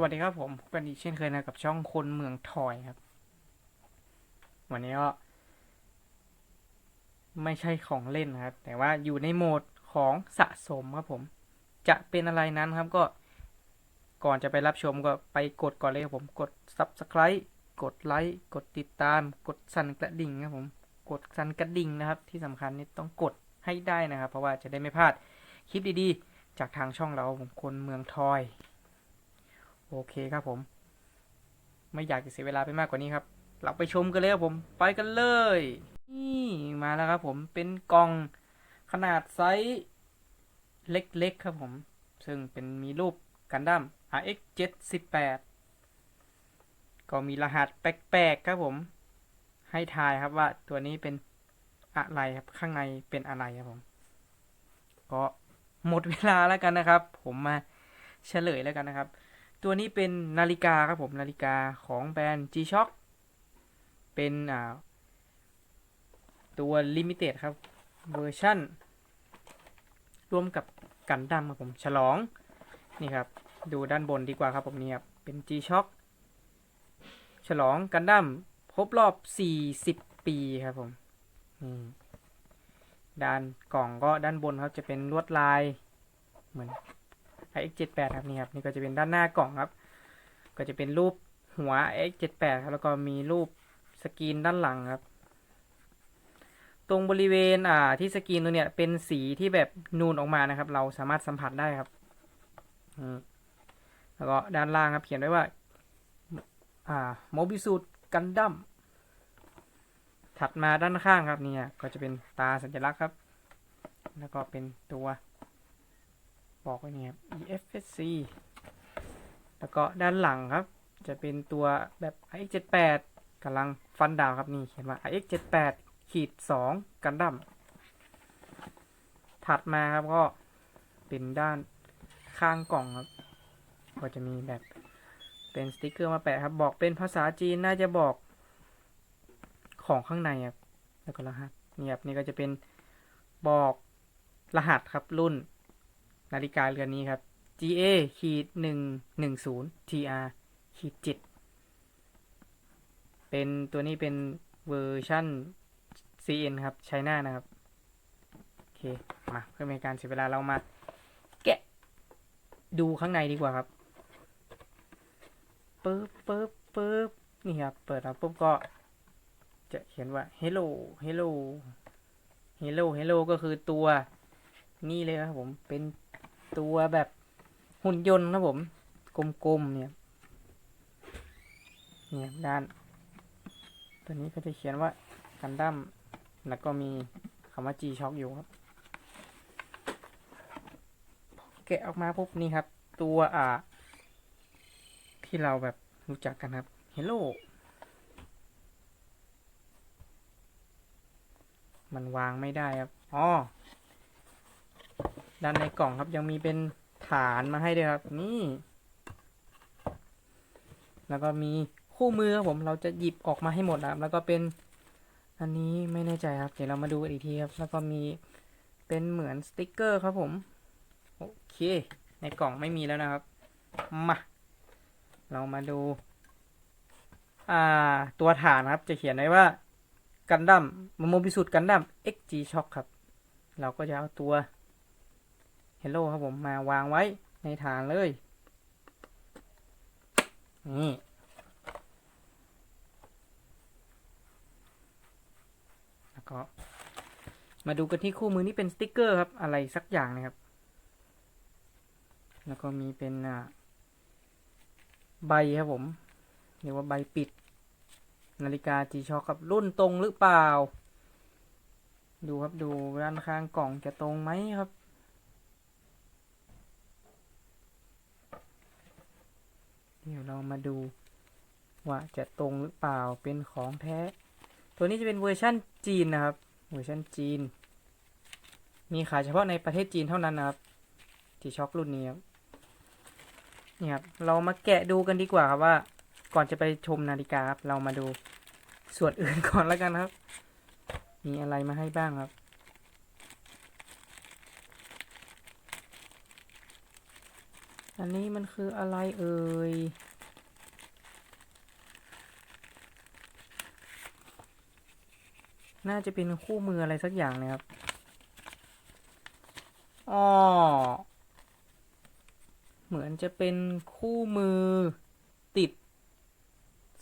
วัสดีครับผมพบกันอีกเช่นเคยนะกับช่องคนเมืองทอยครับ วันนี้ก็ไม่ใช่ของเล่นนะครับ แต่ว่าอยู่ในโหมดของสะสมครับผม จะเป็นอะไรนั้นครับก็ก่อนจะไปรับชมก็ไปกดก่อนเลยครับผมกด subscribe กดไลค์กดติดตาม กดสั่นกระดิ่งครับผมกดสั่นกระดิ่งนะครับ ที่สำคัญนี่ต้องกดให้ได้นะครับ เพราะว่าจะได้ไม่พลาดคลิปดีๆ จากทางช่องเราผมคนเมืองทอย โอเคครับผม ไม่อยากจะเสียเวลาไปมากกว่านี้ครับ เราไปชมกันเลยครับผม ไปกันเลย นี่มาแล้วครับผม เป็นกล่องขนาดไซส์เล็กๆครับผม ซึ่งเป็นมีรูปกันดั้ม RX 78ก็มีรหัสแปลกๆครับผม ให้ทายครับว่าตัวนี้เป็นอะไรครับ ข้างในเป็นอะไรครับผม ก็หมดเวลาแล้วกันนะครับ ผมมาเฉลยแล้วกันนะครับ ตัวนี้เป็นนาฬิกาครับผมนาฬิกาของแบรนด์ G-Shock เป็นอ่าตัวลิมิเต็ดครับเวอร์ชั่นร่วมกับกันดั้มครับผมฉลองนี่ครับดูด้านบนดีกว่าครับผมนี่ครับเป็น G-Shock ฉลองกันดั้มครบรอบ 40 ปีครับผมนี่ด้านกล่องก็ด้านบนครับจะเป็นลวดลายเหมือน iX78 ครับนี่ครับนี่ก็จะเป็นด้านหน้ากล่องครับ ก็จะเป็นรูปหัว iX78 ครับแล้วก็มีรูปสกรีนด้านหลังครับ ตรงบริเวณอ่าที่สกรีนตัวเนี้ยเป็นสีที่แบบนูนออกมานะครับ เราสามารถสัมผัสได้ครับแล้วก็ด้านล่างครับเขียนไว้ว่าอ่าโมบิสูดกันดั้มถัดมาด้านข้างครับเนี่ยก็จะเป็นตาสัญลักษณ์ครับ แล้วก็เป็นตัว บอกไว้นี่ครับ EFSC แล้วก็ด้านหลังครับ จะเป็นตัวแบบ iX78 กำลังฟันดาวครับนี่เขียนว่า iX78 ขีด2กันดั้มถัดมาครับก็เป็นด้านข้างกล่องครับ ก็จะมีแบบเป็นสติกเกอร์มาแปะครับ บอกเป็นภาษาจีนน่าจะบอกของข้างในครับแล้วก็รหัสนี่ครับนี่ก็จะเป็นบอกรหัสครับรุ่น นาฬิกาเรือนนี้ครับ GA ขีดหนึ่งหนึ่งศูนย์ TR ขีดเจ็ดเป็นตัวนี้เป็นเวอร์ชั่น CN ครับไชน่านะครับ โอเค มาเพื่อไม่ให้การเสียเวลาเรามา แกะ ดูข้างในดีกว่าครับปึ๊บปึ๊บปึ๊บนี่ครับ เปิดมาปุ๊บก็ จะเขียนว่า hello hello hello hello ก็คือตัว นี่เลยครับผมเป็น ตัวแบบหุ่นยนต์ครับผม กลมๆเนี่ยเนี่ยด้าน ตัวนี้ก็จะเขียนว่ากันดั้มแล้วก็มีคำว่า G Shock อยู่ครับแกะออกมาปุ๊บนี่ครับ ตัวอ่า ที่เราแบบรู้จักกันครับ Hello มันวางไม่ได้ครับ อ๋อ ด้านในกล่องครับยังมีเป็นฐานมาให้ด้วยครับ นี่ แล้วก็มีคู่มือครับผมเราจะหยิบออกมาให้หมดนะครับแล้วก็เป็นอันนี้ไม่แน่ใจครับ เดี๋ยวเรามาดูกันอีกทีครับ แล้วก็มีเป็นเหมือนสติกเกอร์ครับผม โอเค ในกล่องไม่มีแล้วนะครับ มา เรามาดู อ่า ตัวฐานครับ จะเขียนไว้ว่ากันดั้มโมบิสุดกันดั้ม XG Shock ครับ เราก็จะเอาตัว Hello ครับผมมาวางไว้ในฐานเลย นี่แล้วก็มาดูกันที่คู่มือนี่เป็นสติกเกอร์ครับ อะไรสักอย่างนะครับ แล้วก็มีเป็นใบครับผมเรียกว่าใบปิด นาฬิกา G-Shock ครับรุ่นตรงหรือเปล่า ดูครับดูด้านข้างกล่องจะตรงไหมครับ เดี๋ยวเรามาดูว่าจะตรงหรือเปล่าเป็นของแท้ ตัวนี้จะเป็นเวอร์ชั่นจีนนะครับ เวอร์ชันจีน มีขายเฉพาะในประเทศจีนเท่านั้นนะครับที่ช็อครุ่นนี้ครับนี่ครับเรามาแกะดูกันดีกว่าครับว่า ก่อนจะไปชมนาฬิกาครับเรามาดูส่วนอื่นก่อนแล้วกันครับ มีอะไรมาให้บ้างครับ อันนี้มันคืออะไรเอ่ย น่าจะเป็นคู่มืออะไรสักอย่างนะครับ อ๋อ เหมือนจะเป็นคู่มือติด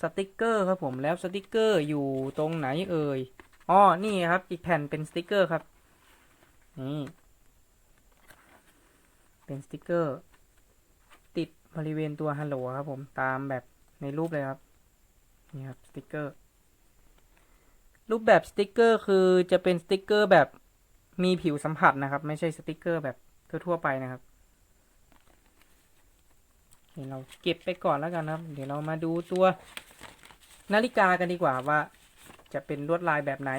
สติกเกอร์ครับผมแล้วสติกเกอร์อยู่ตรงไหนเอ่ย อ๋อ นี่ครับ อีกแผ่นเป็นสติกเกอร์ครับ นี่ เป็นสติกเกอร์ บริเวณตัวฮัลโหลครับผมตามแบบในรูปเลยครับนี่ครับสติกเกอร์ รูปแบบสติกเกอร์คือจะเป็นสติกเกอร์แบบมีผิวสัมผัสนะครับ ไม่ใช่สติกเกอร์แบบทั่วๆไปนะครับเดี๋ยวเราเก็บไปก่อนแล้วกันครับ เดี๋ยวเรามาดูตัวนาฬิกากันดีกว่าว่าจะเป็นลวดลายแบบไหน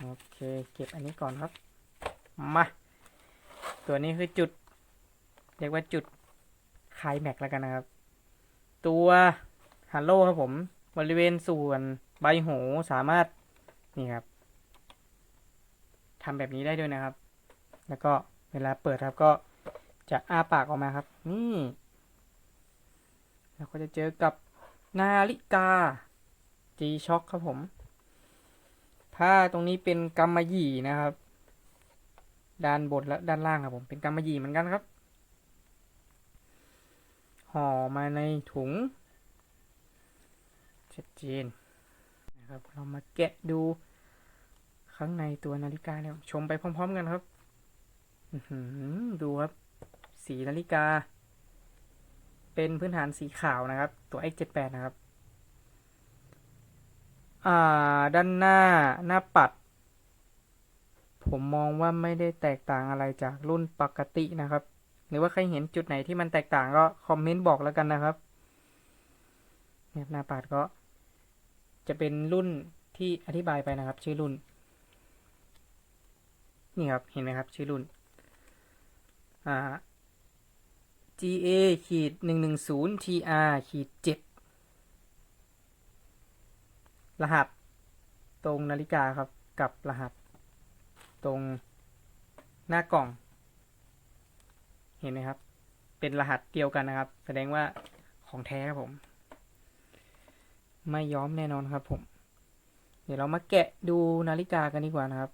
โอเค เก็บอันนี้ก่อนครับ มา ตัวนี้คือจุด เรียกว่าจุดคลายแม็กแล้วกันนะครับ ตัวฮัลโลครับผม บริเวณส่วนใบหูสามารถนี่ครับทำแบบนี้ได้ด้วยนะครับ แล้วก็เวลาเปิดครับก็จะอ้าปากออกมาครับ นี่แล้วก็จะเจอกับนาฬิกา G-Shock ครับผม ผ้าตรงนี้เป็นกำมะหยี่นะครับ ด้านบนและด้านล่างครับผม เป็นกำมะหยี่เหมือนกันครับ ห่อมาในถุงชัดเจนนะครับเรามาแกะดูข้างในตัวนาฬิกาแล้วชมไปพร้อม ๆ กันครับดูครับ สีนาฬิกา เป็นพื้นฐานสีขาวนะครับ ตัว X78 นะครับ อ่า ด้านหน้าหน้าปัด ผมมองว่าไม่ได้แตกต่างอะไรจากรุ่นปกตินะครับ หรือว่าใครเห็นจุดไหนที่มันแตกต่างก็คอมเมนต์บอกแล้วกันนะครับเนี่ยหน้าปัดก็ จะเป็นรุ่นที่อธิบายไปนะครับ ชื่อรุ่น นี่ครับเห็นไหมครับ ชื่อรุ่นอ่า GA ขีดหนึ่งหนึ่งศูนย์ TR ขีดเจ็ดรหัส ตรงนาฬิกาครับ กับรหัส ตรงหน้ากล่อง เห็นไหมครับ เป็นรหัสเดียวกันนะครับ แสดงว่าของแท้ครับผม ไม่ย้อมแน่นอนครับ ผม เดี๋ยวเรามาแกะดูนาฬิกากันดีกว่านะครับ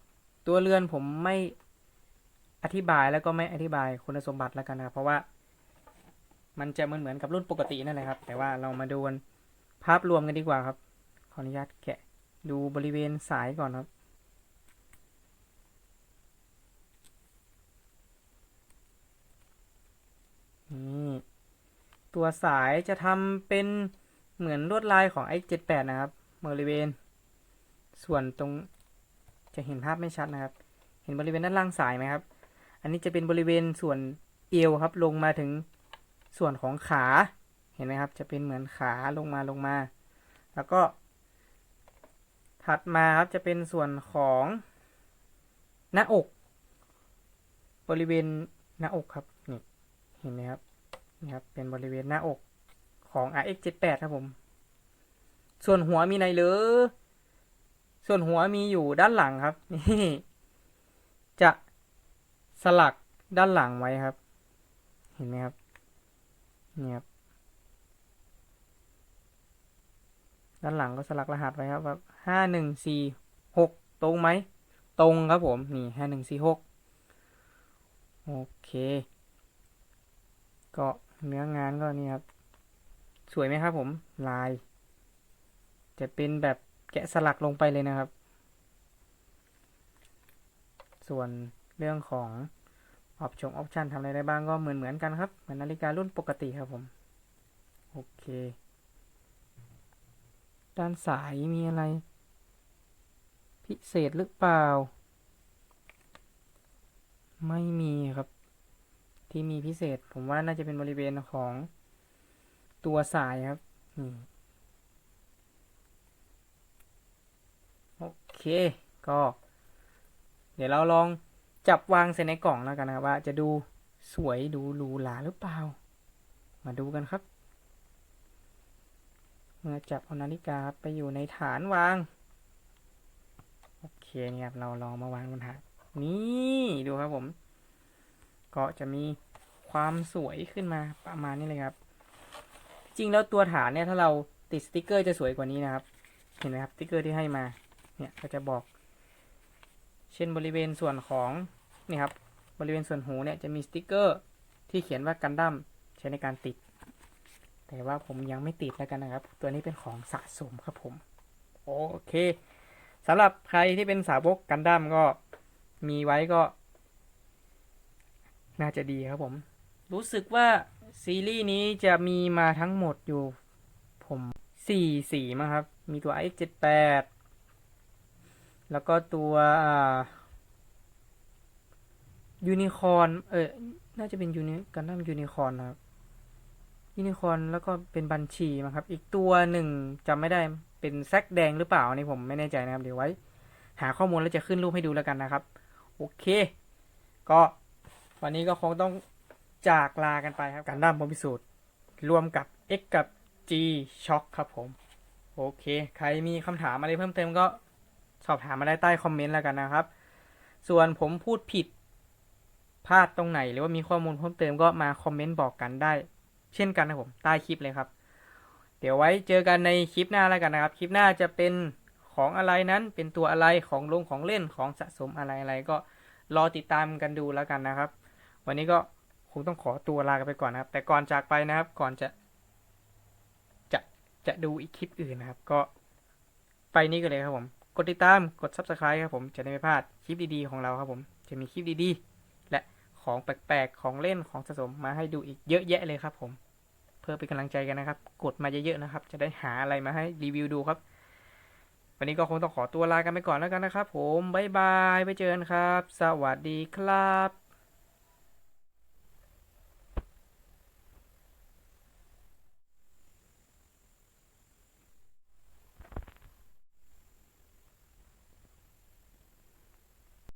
ตัวเรือนผมไม่อธิบายแล้วก็ไม่อธิบายคุณสมบัติแล้วกันนะครับ เพราะว่า มันจะเหมือนเหมือนกับรุ่นปกตินั่นแหละครับ แต่ว่าเรามาดูนภาพรวมกันดีกว่าครับ ขออนุญาตแกะดูบริเวณสายก่อนครับ นี่ ตัวสายจะทำเป็นเหมือนลวดลายของ X78 นะครับบริเวณ ส่วนตรงจะเห็นภาพไม่ชัดนะครับ เห็นบริเวณด้านล่างสายไหมครับ อันนี้จะเป็นบริเวณส่วนเอวครับ ลงมาถึงส่วนของขา เห็นไหมครับ จะเป็นเหมือนขาลงมาลงมา แล้วก็ ถัดมาครับจะเป็นส่วนของหน้าอก บริเวณหน้าอกครับนี่เห็นไหมครับ นี่ครับ เป็นบริเวณหน้าอกของ RX78 ครับผม ส่วนหัวมีในหรือ ส่วนหัวมีอยู่ด้านหลังครับ นี่ จะสลักด้านหลังไว้ครับ เห็นไหมครับ นี่ครับ ด้านหลังก็สลักรหัสไว้ครับแบบห้าหนึ่งสี่หกตรงไหม ตรงครับผม นี่ห้าหนึ่งสี่หกโอเค ก็ เนื้องานก็นี่ครับ สวยไหมครับผม ลาย จะเป็นแบบแกะสลักลงไปเลยนะครับ ส่วนเรื่องของออปชงออปชันทำอะไรได้บ้างก็เหมือนเหมือนกันครับ เหมือนนาฬิการุ่นปกติครับผม โอเค ด้านสายมีอะไร พิเศษหรือเปล่า ไม่มีครับ ที่มีพิเศษ ผมว่าน่าจะเป็นบริเวณของตัวสายครับโอเค ก็ เดี๋ยวเราลองจับวางใส่ในกล่องแล้วกันนะครับว่าจะดูสวยดูหรูหราหรือเปล่า มาดูกันครับ เมื่อจับเอานาฬิกาไปอยู่ในฐานวาง โอเคเนี่ยครับเราลองมาวางบนฐานนี่ดูครับผม ก็จะมีความสวยขึ้นมาประมาณนี้เลยครับ จริงแล้วตัวฐานเนี่ยถ้าเราติดสติกเกอร์จะสวยกว่านี้นะครับ เห็นไหมครับสติกเกอร์ที่ให้มา เนี่ยก็จะบอก เช่นบริเวณส่วนของนี่ครับบริเวณส่วนหูเนี่ยจะมีสติกเกอร์ที่เขียนว่ากันดั้มใช้ในการติด แต่ว่าผมยังไม่ติดแล้วกันนะครับ ตัวนี้เป็นของสะสมครับผม โอเคสำหรับใครที่เป็นสาวกกันดั้มก็มีไว้ก็ น่าจะดีครับผม รู้สึกว่าซีรีส์นี้จะมีมาทั้งหมดอยู่ ผมสี่สีมั้งครับ มีตัว i 7 8 แล้วก็ตัวยูนิคอนเออ น่าจะเป็นยูนิกันดั้มยูนิคอนนครับ ยูนิคอร์นแล้วก็เป็นบัญชีมั้งครับ อีกตัวหนึ่งจำไม่ได้ เป็นแซกแดงหรือเปล่าอันนี่ผมไม่แน่ใจนะครับ เดี๋ยวไว้ หาข้อมูลแล้วจะขึ้นรูปให้ดูแล้วกันนะครับ โอเค ก็ วันนี้ก็คงต้องจากลากันไปครับการด้ามบอมพิสูจน์รวมกับ X กับ G Shock ครับผม โอเค ใครมีคำถามอะไรเพิ่มเติมก็สอบถามมาได้ใต้คอมเมนต์แล้วกันนะครับ ส่วนผมพูดผิดพลาดตรงไหน หรือว่ามีข้อมูลเพิ่มเติมก็มาคอมเมนต์บอกกันได้ เช่นกันนะผมใต้คลิปเลยครับ เดี๋ยวไว้เจอกันในคลิปหน้าแล้วกันนะครับ คลิปหน้าจะเป็นของอะไรนั้นเป็นตัวอะไรของลงของเล่นของสะสมอะไรอะไรก็รอติดตามกันดูแล้วกันนะครับ วันนี้ก็คงต้องขอตัวลากันไปก่อนนะครับ แต่ก่อนจากไปนะครับ ก่อนจะจะจะดูอีกคลิปอื่นนะครับ ก็ไปนี่กันเลยครับผม กดติดตามกด subscribe ครับผมจะได้ไม่พลาดคลิปดีๆของเราครับผมจะมีคลิปดีๆ และของแปลกๆของเล่นของสะสมมาให้ดูอีกเยอะแยะเลยครับ ผม เพื่อเป็นกำลังใจกันนะครับ กดมาเยอะๆนะครับ จะได้หาอะไรมาให้รีวิวดูครับ วันนี้ก็คงต้องขอตัวลากันไปก่อนแล้วกันนะครับ ผมบ๊ายบายไปเจอกันครับ สวัสดีครับ